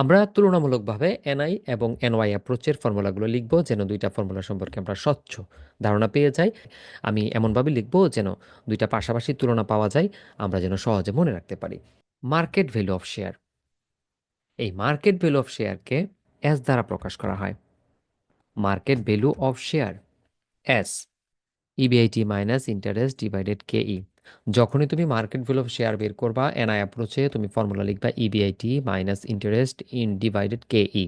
আমরা তুলনামূলকভাবে এনআই এবং এনওয়াই অ্যাপ্রোচের ফর্মুলাগুলো লিখব যেন দুইটা ফর্মুলা সম্পর্কে আমরা স্বচ্ছ ধারণা পেয়ে যাই। আমি এমনভাবে লিখব যেন দুইটা পাশাপাশি তুলনা পাওয়া যায়, আমরা যেন সহজে মনে রাখতে পারি। Market value of share. এই মার্কেট ভ্যালু অফ শেয়ারকে এস দ্বারা প্রকাশ করা হয়। Market value of share S EBIT minus interest divided K E যখনই তুমি মার্কেট ভ্যালু অফ শেয়ার বের করবা এনআই অ্যাপ্রোচে তুমি ফর্মুলা লিখবা EBIT minus interest in divided K E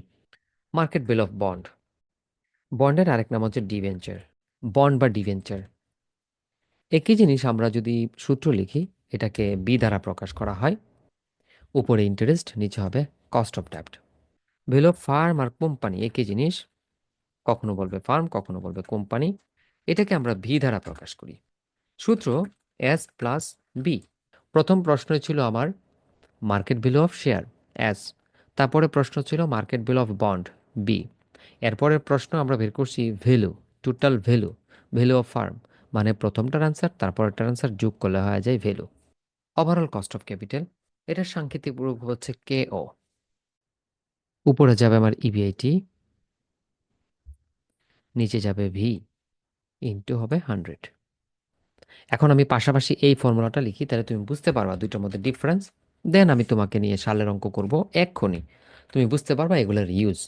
market value of bond বন্ডের আরেক নাম হচ্ছে ডিভেঞ্চার বন্ড বা ডিভেঞ্চার একই জিনিস আমরা যদি সূত্র লিখি, এটাকে বি দ্বারা প্রকাশ করা হয়, উপরে ইন্টারেস্ট নিচে হবে কস্ট অফ ডেপ্ট ভ্যালু অফ ফার্ম আর কোম্পানি একই জিনিস। কখনো বলবে ফার্ম কখনো বলবে কোম্পানি এটাকে আমরা ভি দ্বারা প্রকাশ করি। সূত্র এস প্লাস বি। প্রথম প্রশ্ন ছিল আমার market value of share, S. তারপরে প্রশ্ন ছিল market value of bond, B. এরপরের প্রশ্ন আমরা বের করছি value, total value value of firm. মানে প্রথমটার আনসার, তারপরেরটার আনসার যোগ করলে হয়ে যায় value. Overall cost of capital এটার সাংকেতিক রূপ হচ্ছে কে ও। উপরে যাবে আমার ইবিআইটি নিচে যাবে ভি ইন্টু হবে হান্ড্রেড এখন আমি পাশাপাশি এই ফর্মুলাটা লিখি, তাহলে তুমি বুঝতে পারবা দুইটার মধ্যে ডিফারেন্স দেন আমি তোমাকে নিয়ে সালের অঙ্ক করব এক্ষুনি। তুমি বুঝতে পারবা এগুলোর ইউজ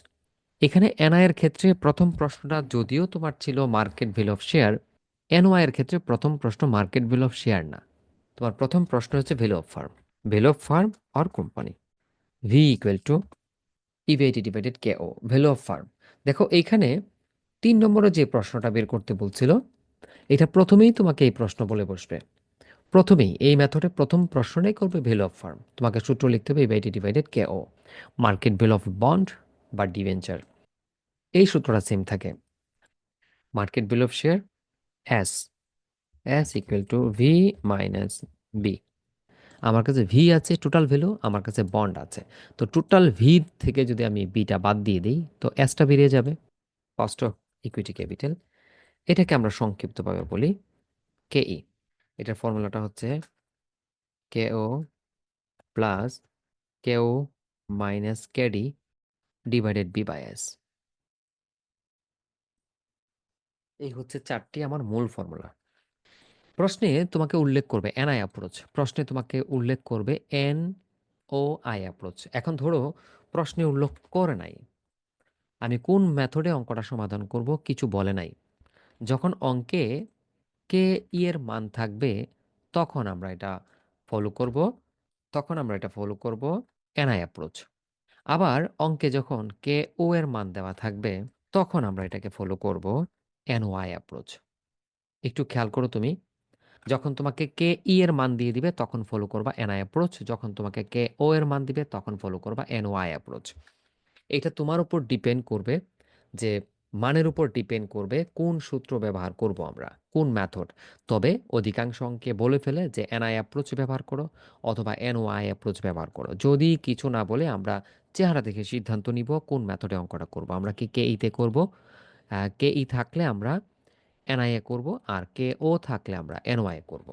এখানে এনআই এর ক্ষেত্রে প্রথম প্রশ্নটা যদিও তোমার ছিল market value of share N Y এর ক্ষেত্রে প্রথম প্রশ্ন মার্কেট ভ্যালু অফ শেয়ার না। তোমার প্রথম প্রশ্ন হচ্ছে value of firm value of firm or company V equal to EBIT divided K O value of firm দেখো, এইখানে তিন নম্বরে যে প্রশ্নটা বের করতে বলছিল এটা প্রথমেই তোমাকে এই প্রশ্ন বলে বসবে। প্রথমেই এই মেথডে প্রথম প্রশ্নটাই করবে ভ্যালু অফ ফার্ম। তোমাকে সূত্র লিখতে হবে EBIT divided K O market value of bond বা ডিভেঞ্চার। এই সূত্রটা সেম থাকে। Market value of share S S equal to V minus B আমার কাছে ভি আছে টোটাল ভ্যালু আমার কাছে বন্ড আছে। তো টোটাল ভি থেকে যদি আমি বিটা বাদ দিয়ে দিই, তো এসটা বেরিয়ে যাবে। কস্ট অফ ইকুইটি ক্যাপিটাল এটাকে আমরা সংক্ষিপ্তভাবে বলি কে ই। এটার ফর্মুলাটা হচ্ছে K O plus K O minus KD divided B by S. এই হচ্ছে চারটি আমার মূল ফর্মুলা। প্রশ্নে তোমাকে উল্লেখ করবে এন আই অ্যাপ্রোচ প্রশ্নে তোমাকে উল্লেখ করবে এন ও আই অ্যাপ্রোচ এখন ধরো প্রশ্নে উল্লেখ করে নাই। আমি কোন মেথডে অঙ্কটা সমাধান করব কিছু বলে নাই। যখন অঙ্কে কে ই এর মান থাকবে, তখন আমরা এটা ফলো করব, তখন আমরা এটা ফলো করব এনআই অ্যাপ্রোচ আবার অঙ্কে যখন কে ও এর মান দেওয়া থাকবে, তখন আমরা এটাকে ফলো করব এনওয়াই অ্যাপ্রোচ একটু খেয়াল করো তুমি, যখন তোমাকে কে ই এর মান দিয়ে দিবে, তখন ফলো করবা এনআই অ্যাপ্রোচ যখন তোমাকে কে ও এর মান দিবে, তখন ফলো করবা এনওয়াই অ্যাপ্রোচ এটা তোমার উপর ডিপেন্ড করবে যে মানের উপর ডিপেন্ড করবে কোন সূত্র ব্যবহার করব আমরা, কোন ম্যাথড তবে অধিকাংশ অঙ্কে বলে ফেলে যে এনআই অ্যাপ্রোচ ব্যবহার করো অথবা এনওআই অ্যাপ্রোচ ব্যবহার করো। যদি কিছু না বলে আমরা চেহারা দেখে সিদ্ধান্ত নিব কোন ম্যাথডে অঙ্কটা করব। আমরা কি কে ইতে করব? কে ই থাকলে আমরা এনআইএ করব আর কে ও থাকলে আমরা এনওআইএ করব।